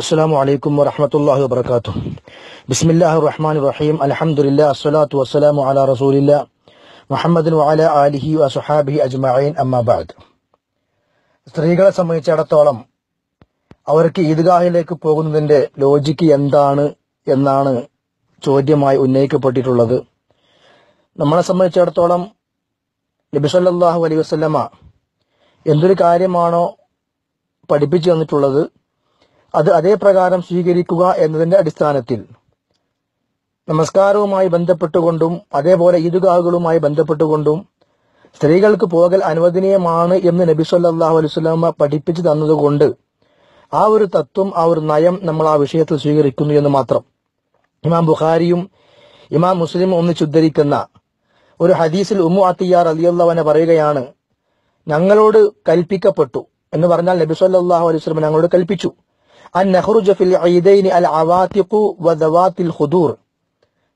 അസ്സാം വലൈക്കും വറഹമത്തല്ലാഹി വബർക്കാത്തു ബിസ്മില്ലാഹി റഹ്മാൻ റഹീം അലഹമുല്ല അസ്സലാത്തു വസ്സലാമു അല റസൂലില്ല. മുഹമ്മദിൻ വഅല അലിഹി വസുഹാബി അജ്മഅീൻ അമ്മാബാദ് സ്ത്രീകളെ സംബന്ധിച്ചിടത്തോളം അവർക്ക് ഈദ്ഗാഹിലേക്ക് പോകുന്നതിന്റെ ലോജിക്ക് എന്താണ് എന്നാണ് ചോദ്യമായി ഉന്നയിക്കപ്പെട്ടിട്ടുള്ളത്. നമ്മളെ സംബന്ധിച്ചിടത്തോളം നബിസല്ലാഹു അലൈഹി വസ്ലമ എന്തൊരു കാര്യമാണോ പഠിപ്പിച്ചു തന്നിട്ടുള്ളത്? അത് അതേ പ്രകാരം സ്വീകരിക്കുക എന്നതിന്റെ അടിസ്ഥാനത്തിൽ. നമസ്കാരവുമായി ബന്ധപ്പെട്ടുകൊണ്ടും അതേപോലെ ഈദ്ഗാഹുകളുമായി ബന്ധപ്പെട്ടുകൊണ്ടും സ്ത്രീകൾക്ക് പോകൽ അനുവദനീയമാണ് എന്ന് നബി സല്ലാഹു അലൈഹി വസല്ലമ പഠിപ്പിച്ചു തന്നതുകൊണ്ട് ആ ഒരു തത്വം ആ ഒരു നയം നമ്മൾ ആ വിഷയത്തിൽ സ്വീകരിക്കുന്നു എന്ന് മാത്രം. ഇമാം ബുഖാരിയും ഇമാം മുസ്ലിം ഒന്നിച്ചുദ്ധരിക്കുന്ന ഒരു ഹദീസിൽ ഉമ്മു അത്തിയാർ അലിയുള്ളവനെ പറയുകയാണ് ഞങ്ങളോട് കൽപ്പിക്കപ്പെട്ടു എന്ന് പറഞ്ഞാൽ നബി സല്ലാഹു അലൈഹി ഞങ്ങളോട് കൽപ്പിച്ചു. അൻ ഫിൽ ഈദൈനി അൽ അവാതിഖു വദവാതിൽ ഖുദൂർ.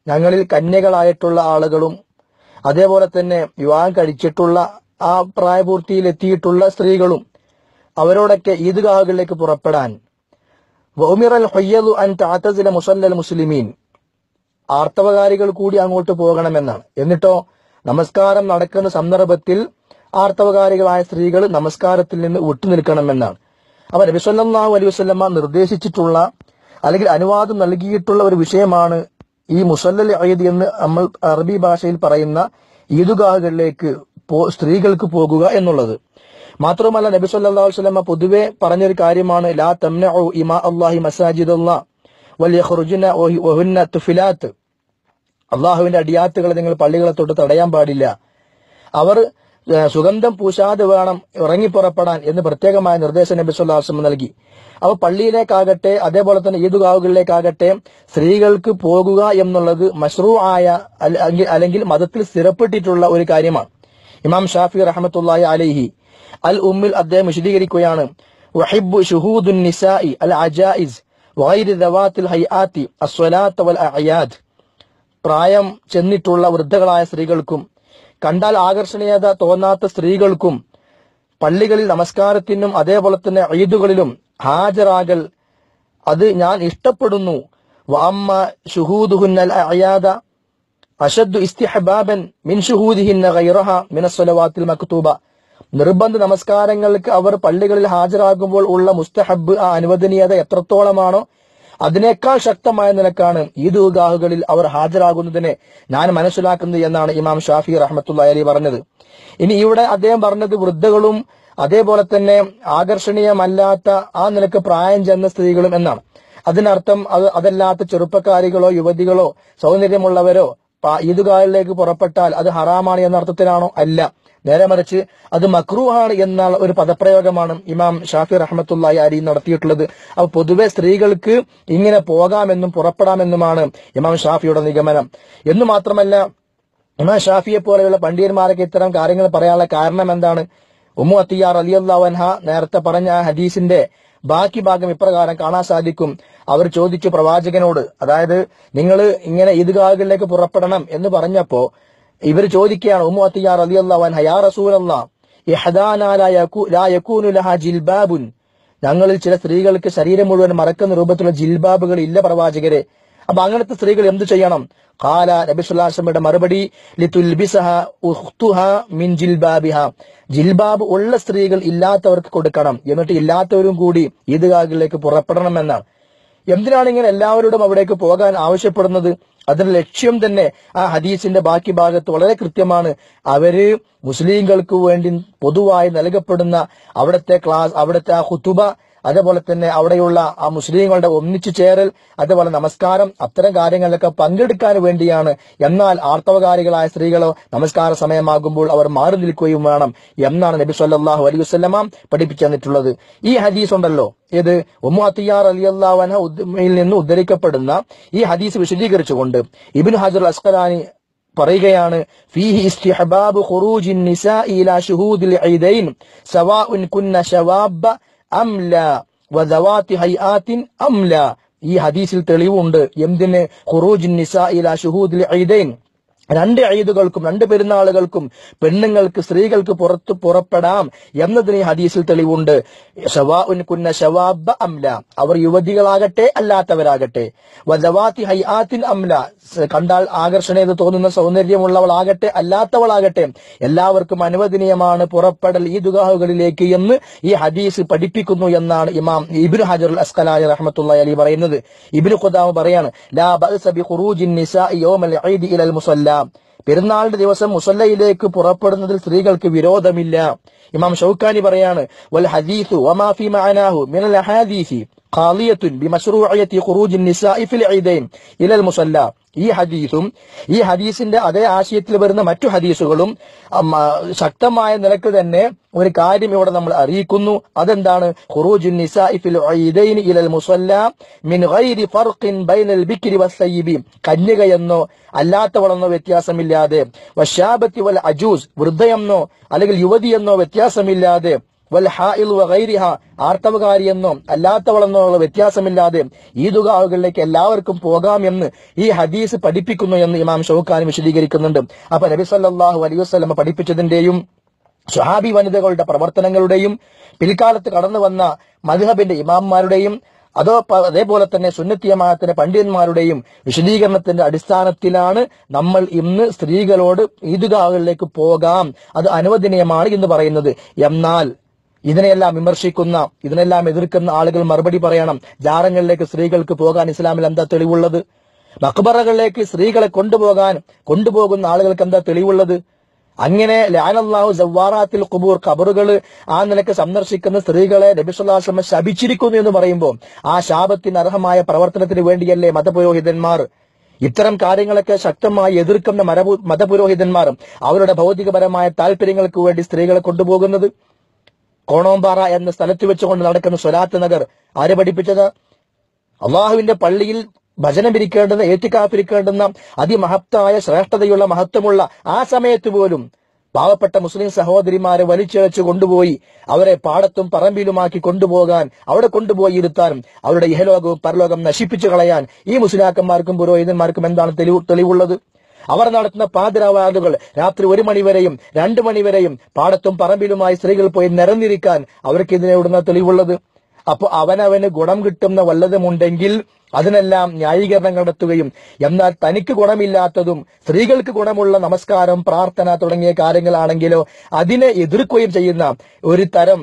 ഞങ്ങളിൽ കന്യകളായിട്ടുള്ള ആളുകളും അതേപോലെ തന്നെ വിവാഹം കഴിച്ചിട്ടുള്ള ആ പ്രായപൂർത്തിയിൽ എത്തിയിട്ടുള്ള സ്ത്രീകളും അവരോടൊക്കെ ഈദ്ഗാഹുകളിലേക്ക് പുറപ്പെടാൻ. വൗമിറൽ ഹൊയ്യതു അൻ താത്തസിലെ മുസല്ലൽ മുസ്ലിമീൻ. ആർത്തവകാരികൾ കൂടി അങ്ങോട്ട് പോകണമെന്നാണ്. എന്നിട്ടോ നമസ്കാരം നടക്കുന്ന സന്ദർഭത്തിൽ ആർത്തവകാരികളായ സ്ത്രീകൾ നമസ്കാരത്തിൽ നിന്ന് വിട്ടുനിൽക്കണമെന്നാണ്. അപ്പൊ നബി സല്ലല്ലാഹു അലൈഹി വസല്ലമ നിർദ്ദേശിച്ചിട്ടുള്ള അല്ലെങ്കിൽ അനുവാദം നൽകിയിട്ടുള്ള ഒരു വിഷയമാണ് ഈ മുസല്ലൽ അയ്യദ് എന്ന് നമ്മൾ അറബി ഭാഷയിൽ പറയുന്ന ഈദുഗാഹുകളിലേക്ക് സ്ത്രീകൾക്ക് പോകുക എന്നുള്ളത്. മാത്രമല്ല നബി സല്ലാ അലൈഹി വസല്ലമ പൊതുവെ പറഞ്ഞൊരു കാര്യമാണ് ലാ തംനഉ ഇമാ അല്ലാഹി മസാജിദ് വലിയ തുഫിലാത്ത്. അള്ളാഹുവിന്റെ അടിയാത്തുകളെ നിങ്ങൾ പള്ളികളെ തൊട്ട് തടയാൻ പാടില്ല. അവർ സുഗന്ധം പൂശാതെ വേണം ഇറങ്ങിപ്പുറപ്പെടാൻ എന്ന് പ്രത്യേകമായ നിർദ്ദേശം നബി സുല്ലാസ്ലം നൽകി. അപ്പോൾ പള്ളിയിലേക്കാകട്ടെ അതേപോലെ തന്നെ ഈദുഗാവുകളിലേക്കാകട്ടെ സ്ത്രീകൾക്ക് പോകുക എന്നുള്ളത് മഷ്റൂ ആയ അല്ലെങ്കിൽ മതത്തിൽ സ്ഥിരപ്പെട്ടിട്ടുള്ള ഒരു കാര്യമാണ്. ഇമാം ഷാഫി റഹ്മത്തുള്ളാഹി അലൈഹി അൽ ഉമ്മിൽ അദ്ദേഹം വിശദീകരിക്കുകയാണ്. അൽ വൽ പ്രായം ചെന്നിട്ടുള്ള വൃദ്ധകളായ സ്ത്രീകൾക്കും കണ്ടാൽ ആകർഷണീയത തോന്നാത്ത സ്ത്രീകൾക്കും പള്ളികളിൽ നമസ്കാരത്തിനും അതേപോലെ തന്നെ ഈദുകളിലും ഹാജരാകൽ അത് ഞാൻ ഇഷ്ടപ്പെടുന്നു. വാമ്മ ഷുഹൂദുഹുന്നൽ അയാദ അഷദ്ദു ഇസ്തിഹബാബൻ മിൻ ഷുഹൂദിഹിന്ന ഗൈറഹ മക്തൂബ. നിർബന്ധ നമസ്കാരങ്ങൾക്ക് അവർ പള്ളികളിൽ ഹാജരാകുമ്പോൾ ഉള്ള മുസ്തഹബ് ആ അനുവദനീയത എത്രത്തോളമാണോ അതിനേക്കാൾ ശക്തമായ നിലക്കാണ് ദൂഗാഹുകളിൽ അവർ ഹാജരാകുന്നതിനെ ഞാൻ മനസ്സിലാക്കുന്നത് എന്നാണ് ഇമാം ഷാഫി റഹ്മത്തുള്ള അലി പറഞ്ഞത്. ഇനി ഇവിടെ അദ്ദേഹം പറഞ്ഞത് വൃദ്ധകളും അതേപോലെ തന്നെ ആകർഷണീയമല്ലാത്ത ആ നിലയ്ക്ക് പ്രായം ചെന്ന സ്ത്രീകളും എന്നാണ്. അതിനർത്ഥം അത് അതല്ലാത്ത ചെറുപ്പക്കാരികളോ യുവതികളോ സൗന്ദര്യമുള്ളവരോ ഈദുഗാഹിലേക്ക് പുറപ്പെട്ടാൽ അത് ഹറാമാണ് എന്ന അർത്ഥത്തിലാണോ? അല്ല. നേരെ മറിച്ച് അത് മക്രൂഹാണ് എന്ന ഒരു പദപ്രയോഗമാണ് ഇമാം ഷാഫി റഹ്മത്തുള്ളാഹി അലി നടത്തിയിട്ടുള്ളത്. അപ്പൊ പൊതുവെ സ്ത്രീകൾക്ക് ഇങ്ങനെ പോകാമെന്നും പുറപ്പെടാമെന്നുമാണ് ഇമാം ഷാഫിയുടെ നിഗമനം. എന്ന് മാത്രമല്ല ഇമാം ഷാഫിയെ പോലെയുള്ള പണ്ഡിതന്മാരൊക്കെ ഇത്തരം കാര്യങ്ങൾ പറയാനുള്ള കാരണം എന്താണ്? ഉമ്മു അത്തിയാർ അലി അൻഹ നേരത്തെ പറഞ്ഞ ഹദീസിന്റെ ബാക്കി ഭാഗം ഇപ്രകാരം കാണാൻ സാധിക്കും. അവർ ചോദിച്ചു പ്രവാചകനോട് അതായത് നിങ്ങൾ ഇങ്ങനെ ഈദ്ഗാഹുകളിലേക്ക് പുറപ്പെടണം എന്ന് പറഞ്ഞപ്പോ ഇവർ ചോദിക്കുകയാണ് ഉമ്മു അത്തിയാർ അലി ലാ ജിൽബാബുൻ. ഞങ്ങളിൽ ചില സ്ത്രീകൾക്ക് ശരീരം മുഴുവൻ മറക്കുന്ന രൂപത്തിലുള്ള ജിൽബാബുകൾ ഇല്ല പ്രവാചകരെ. അപ്പൊ അങ്ങനത്തെ സ്ത്രീകൾ എന്ത് ചെയ്യണം? കാല നബിസുല്ലാസ്മയുടെ മറുപടി മിൻ ജിൽബാബിഹ. ജിൽബാബ് ഉള്ള സ്ത്രീകൾ ഇല്ലാത്തവർക്ക് കൊടുക്കണം. എന്നിട്ട് ഇല്ലാത്തവരും കൂടി ഈദ്ഗാഹിലേക്ക് പുറപ്പെടണം എന്നാണ് എന്തിനാണ് ഇങ്ങനെ എല്ലാവരോടും അവിടേക്ക് പോകാൻ ആവശ്യപ്പെടുന്നത്? അതിന്റെ ലക്ഷ്യം തന്നെ ആ ഹദീസിന്റെ ബാക്കി ഭാഗത്ത് വളരെ കൃത്യമാണ്. അവർ മുസ്ലിങ്ങൾക്ക് വേണ്ടി പൊതുവായി നൽകപ്പെടുന്ന അവിടുത്തെ ക്ലാസ് അവിടുത്തെ ആ ഹുത്തുബ അതേപോലെ തന്നെ അവിടെയുള്ള ആ മുസ്ലിങ്ങളുടെ ഒന്നിച്ചു ചേരൽ അതേപോലെ നമസ്കാരം അത്തരം കാര്യങ്ങളിലൊക്കെ പങ്കെടുക്കാൻ വേണ്ടിയാണ്. എന്നാൽ ആർത്തവകാരികളായ സ്ത്രീകളോ നമസ്കാര സമയമാകുമ്പോൾ അവർ മാറി നിൽക്കുകയും വേണം എന്നാണ് നബി സല്ലാഹു അലൈഹി വസല്ലമ പഠിപ്പിച്ചു തന്നിട്ടുള്ളത് ഈ ഹദീസ് ഉണ്ടല്ലോ. ഇത് ഉമ്മു അത്തിയാർ അലി അള്ളാഹുൽ നിന്ന് ഉദ്ധരിക്കപ്പെടുന്ന ഈ ഹദീസ് വിശദീകരിച്ചുകൊണ്ട് ഇബിൻ ഹജർ അസ്കലാനി പറയുകയാണ് ഫീഹി ഇസ്തിഹബാബ് ഖുറൂജിൻ നിസാഇ ഇലാ ശുഹൂദിൽ സവാഉൻ കുന്ന അം വദവാത്തി വദവാതി ഹൈആത്തിൻ അംല ഈ ഹദീസിൽ തെളിവുണ്ട്. എന്തിന്? ഖുറൂജ് നിസാഇ ഇലാ ഷുഹൂദ് ഈദൈൻ. രണ്ട് ഈദുകൾക്കും രണ്ട് പെരുന്നാളുകൾക്കും പെണ്ണുങ്ങൾക്ക് സ്ത്രീകൾക്ക് പുറത്ത് പുറപ്പെടാം എന്നതിന് ഹദീസിൽ തെളിവുണ്ട്. കുന്ന അംല. അവർ യുവതികളാകട്ടെ അല്ലാത്തവരാകട്ടെ. വദവാത്തി അംല. കണ്ടാൽ കണ്ടാൽ ആകർഷണീയത തോന്നുന്ന സൗന്ദര്യമുള്ളവളാകട്ടെ അല്ലാത്തവളാകട്ടെ. എല്ലാവർക്കും അനുവദനീയമാണ് പുറപ്പെടൽ ഈദുഗാഹുകളിലേക്ക് എന്ന് ഈ ഹദീസ് പഠിപ്പിക്കുന്നു എന്നാണ് ഇമാം ഇബ്നു ഹജറുൽ അസ്കലായി റഹ്മത്തുള്ളാഹി അലി പറയുന്നത്. ഇബ്നു ഖുദാമ പറയാണ് ലാ ബഅസ ബി ഖുറൂജിൻ യൗമൽ ഇലൽ മുസല്ല. പെരുന്നാളിന്റെ ദിവസം മുസല്ലയിലേക്ക് പുറപ്പെടുന്നതിൽ സ്ത്രീകൾക്ക് വിരോധമില്ല. ഇമാം ഷൌഖാനി പറയാണ് വൽ ഹദീസു വമാഫി മാനാഹു മിനൽ അഹാദീസി. ഖാലിയത്തുൻ بمشروعية خروج നിസാഇ ഫിൽ ഈദൈൻ ഇലൽ മുസല്ല ഈ ഹദീസും ഈ ഹദീസിന്റെ അതേ ആശയത്തിൽ വരുന്ന മറ്റു ഹദീസുകളും ശക്തമായ നിലയ്ക്ക് തന്നെ ഒരു കാര്യം ഇവിടെ നമ്മൾ അറിയിക്കുന്നു. അതെന്താണ്? നിസാഇ ഫിൽ ഇലൽ മിൻ ഗൈരി ഫർഖിൻ ബൈനൽ കന്യകയെന്നോ അല്ലാത്തവളെന്നോ വ്യത്യാസമില്ലാതെ. വശാബത്തി വൽ അജൂസ് വൃദ്ധയെന്നോ അല്ലെങ്കിൽ യുവതിയെന്നോ വ്യത്യാസമില്ലാതെ. വൽ വഗൈരിഹ ആർത്തവകാരിയെന്നോ അല്ലാത്തവളെന്നോ ഉള്ള വ്യത്യാസമില്ലാതെ ഈദുഗാഹുകളിലേക്ക് എല്ലാവർക്കും പോകാമെന്ന് ഈ ഹദീസ് പഠിപ്പിക്കുന്നു എന്ന് ഇമാം ഷൌഖാൻ വിശദീകരിക്കുന്നുണ്ട്. അപ്പൊ നബി സല്ലല്ലാഹു അലൈഹി വസല്ലമ പഠിപ്പിച്ചതിന്റെയും സ്വഹാബി വനിതകളുടെ പ്രവർത്തനങ്ങളുടെയും പിൽക്കാലത്ത് കടന്നു വന്ന മധുഹബിന്റെ ഇമാംമാരുടെയും അതോ അതേപോലെ തന്നെ സുന്നത്തിയമാനത്തിന്റെ പണ്ഡിതന്മാരുടെയും വിശദീകരണത്തിന്റെ അടിസ്ഥാനത്തിലാണ് നമ്മൾ ഇന്ന് സ്ത്രീകളോട് ഈദ്ഗാഹുകളിലേക്ക് പോകാം. അത് അനുവദനീയമാണ് എന്ന് പറയുന്നത്. എന്നാൽ ഇതിനെല്ലാം വിമർശിക്കുന്ന ഇതിനെല്ലാം എതിർക്കുന്ന ആളുകൾ മറുപടി പറയണം. ജാറങ്ങളിലേക്ക് സ്ത്രീകൾക്ക് പോകാൻ ഇസ്ലാമിൽ എന്താ തെളിവുള്ളത്? മക്ബറകളിലേക്ക് സ്ത്രീകളെ കൊണ്ടുപോകാൻ കൊണ്ടുപോകുന്ന ആളുകൾക്ക് എന്താ തെളിവുള്ളത്? അങ്ങനെ ലാനല്ലാഹു ജവ്വാറാത്തിൽ കുബൂർ ഖബറുകൾ ആ നിലയ്ക്ക് സന്ദർശിക്കുന്ന സ്ത്രീകളെ നബിസുല്ലാസ്ലമ ശപിച്ചിരിക്കുന്നു എന്ന് പറയുമ്പോൾ ആ ശാപത്തിന് അർഹമായ പ്രവർത്തനത്തിന് വേണ്ടിയല്ലേ മതപുരോഹിതന്മാർ? ഇത്തരം കാര്യങ്ങളൊക്കെ ശക്തമായി എതിർക്കുന്ന മതപുരോഹിതന്മാർ അവരുടെ ഭൗതികപരമായ താല്പര്യങ്ങൾക്ക് വേണ്ടി സ്ത്രീകളെ കൊണ്ടുപോകുന്നത്? കോണോമ്പാറ എന്ന സ്ഥലത്ത് വെച്ചുകൊണ്ട് നടക്കുന്ന സ്വലാത്ത് നഗർ ആര് പഠിപ്പിച്ചത്? അള്ളാഹുവിന്റെ പള്ളിയിൽ ഭജനമിരിക്കേണ്ടുന്ന ഏറ്റുകാപ്പിരിക്കേണ്ടുന്ന അതിമഹത്തായ ശ്രേഷ്ഠതയുള്ള മഹത്വമുള്ള ആ സമയത്ത് പോലും പാവപ്പെട്ട മുസ്ലിം സഹോദരിമാരെ വലിച്ചിഴച്ച് കൊണ്ടുപോയി അവരെ പാടത്തും പറമ്പിലുമാക്കി കൊണ്ടുപോകാൻ അവിടെ കൊണ്ടുപോയി ഇരുത്താനും അവരുടെ ഇഹലോകവും പരലോകം നശിപ്പിച്ചു കളയാൻ ഈ മുസ്ലിയാക്കന്മാർക്കും പുരോഹിതന്മാർക്കും എന്താണ് തെളിവ് തെളിവുള്ളത്? അവർ നടത്തുന്ന പാതിരാവാതുകൾ രാത്രി ഒരു മണിവരെയും രണ്ടു മണിവരെയും പാടത്തും പറമ്പിലുമായി സ്ത്രീകൾ പോയി നിറഞ്ഞിരിക്കാൻ അവർക്ക് ഇതിനെവിടുന്ന തെളിവുള്ളത്? അപ്പൊ അവനവന് ഗുണം കിട്ടുന്ന വല്ലതുമുണ്ടെങ്കിൽ അതിനെല്ലാം ന്യായീകരണം കണ്ടെത്തുകയും എന്നാൽ തനിക്ക് ഗുണമില്ലാത്തതും സ്ത്രീകൾക്ക് ഗുണമുള്ള നമസ്കാരം പ്രാർത്ഥന തുടങ്ങിയ കാര്യങ്ങളാണെങ്കിലോ അതിനെ എതിർക്കുകയും ചെയ്യുന്ന ഒരു തരം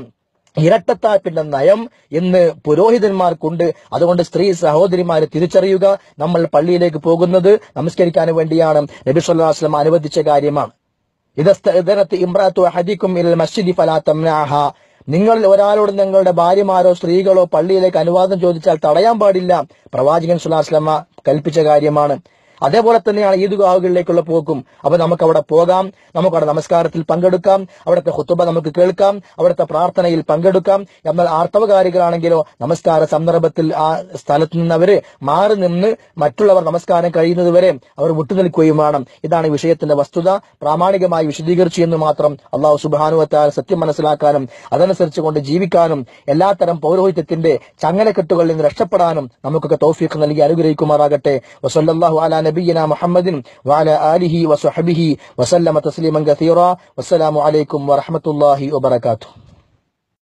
ഇരട്ടത്താപ്പിന്റെ നയം ഇന്ന് പുരോഹിതന്മാർക്കുണ്ട്. അതുകൊണ്ട് സ്ത്രീ സഹോദരിമാരെ തിരിച്ചറിയുക. നമ്മൾ പള്ളിയിലേക്ക് പോകുന്നത് നമസ്കരിക്കാൻ വേണ്ടിയാണ്. നബി സല്ലല്ലാഹു അലൈഹി വസല്ലം അനുവദിച്ച കാര്യമാണ്. ഇലൽ മസ്ജിദി ഫലാ നിങ്ങളിൽ ഒരാളോട് നിങ്ങളുടെ ഭാര്യമാരോ സ്ത്രീകളോ പള്ളിയിലേക്ക് അനുവാദം ചോദിച്ചാൽ തടയാൻ പാടില്ല. പ്രവാചകൻ സുലാസ്ലമ കൽപ്പിച്ച കാര്യമാണ്. അതേപോലെ തന്നെയാണ് ഈദ്ഗാഹുകളിലേക്കുള്ള പോക്കും. അപ്പൊ നമുക്ക് അവിടെ പോകാം. നമുക്ക് അവിടെ നമസ്കാരത്തിൽ പങ്കെടുക്കാം. അവിടുത്തെ ഹുത്തുബ നമുക്ക് കേൾക്കാം. അവിടുത്തെ പ്രാർത്ഥനയിൽ പങ്കെടുക്കാം. എന്നാൽ ആർത്തവകാരികളാണെങ്കിലോ നമസ്കാര സന്ദർഭത്തിൽ ആ സ്ഥലത്ത് നിന്ന് അവർ മാറി നിന്ന് മറ്റുള്ളവർ നമസ്കാരം കഴിയുന്നത് വരെ അവർ വിട്ടുനിൽക്കുകയും വേണം ഇതാണ് വിഷയത്തിന്റെ വസ്തുത. പ്രാമാണികമായി വിശദീകരിച്ചു എന്ന് മാത്രം അള്ളാഹു സുബാനുവത്താൽ സത്യം മനസ്സിലാക്കാനും അതനുസരിച്ച് കൊണ്ട് ജീവിക്കാനും എല്ലാത്തരം പൗരോഹിത്യത്തിന്റെ ചങ്ങലക്കെട്ടുകളിൽ നിന്ന് രക്ഷപ്പെടാനും നമുക്കൊക്കെ തൗഫീഖ് നൽകി അനുഗ്രഹിക്കുമാറാകട്ടെ. വസല്ലല്ലാഹു അലാ نبينا محمد وعلى آله وصحبه وسلم تسليما كثيرا. والسلام عليكم ورحمة الله وبركاته.